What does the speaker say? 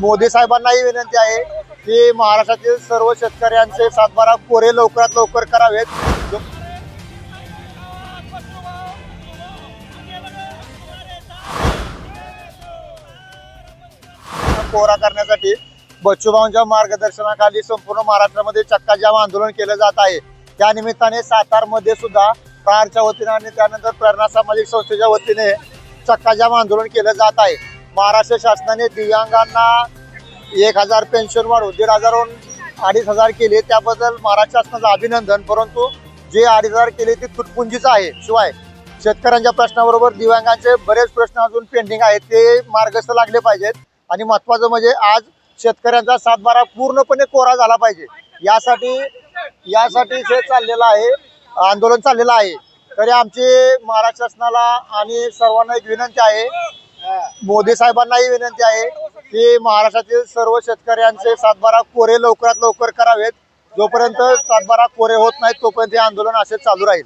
मोदी साहेबांनाही विनंती आहे की महाराष्ट्रातील सर्व शेतकऱ्यांचे सातबारा कोरे लवकरात लवकर करावेत. कोरा करण्यासाठी बच्चूभाऊंच्या मार्गदर्शनाखाली संपूर्ण महाराष्ट्रामध्ये चक्काजाम आंदोलन केलं जात आहे. त्या निमित्ताने सातारमध्ये सुद्धा प्रारच्या वतीने आणि त्यानंतर प्रेरणा सामाजिक संस्थेच्या वतीने चक्काजाम आंदोलन केलं जात आहे. महाराष्ट्र शासनाने दिव्यांगांना एक हजार पेन्शन वाढवून दीड हजारहून अडीच हजार केले. त्याबद्दल महाराष्ट्र शासनाचं अभिनंदन. परंतु जे अडीच हजार केले ते तुटपुंजीचं आहे. शिवाय शेतकऱ्यांच्या प्रश्नाबरोबर दिव्यांगांचे बरेच प्रश्न अजून पेंडिंग आहेत. ते मार्गस्थ लागले पाहिजेत. आणि महत्वाचं म्हणजे आज शेतकऱ्यांचा सातबारा पूर्णपणे कोरा झाला पाहिजे. यासाठी यासाठी हे चाललेलं आहे आंदोलन चाललेलं आहे. तरी आमची महाराष्ट्र शासनाला आणि सर्वांना एक विनंती आहे मोदी साहेबांनाही विनंती आहे की महाराष्ट्रातील सर्व शेतकऱ्यांचे सातबारा कोरे लवकरात लवकर करावेत. जोपर्यंत सातबारा कोरे होत नाहीत तोपर्यंत हे आंदोलन असे चालू राहील.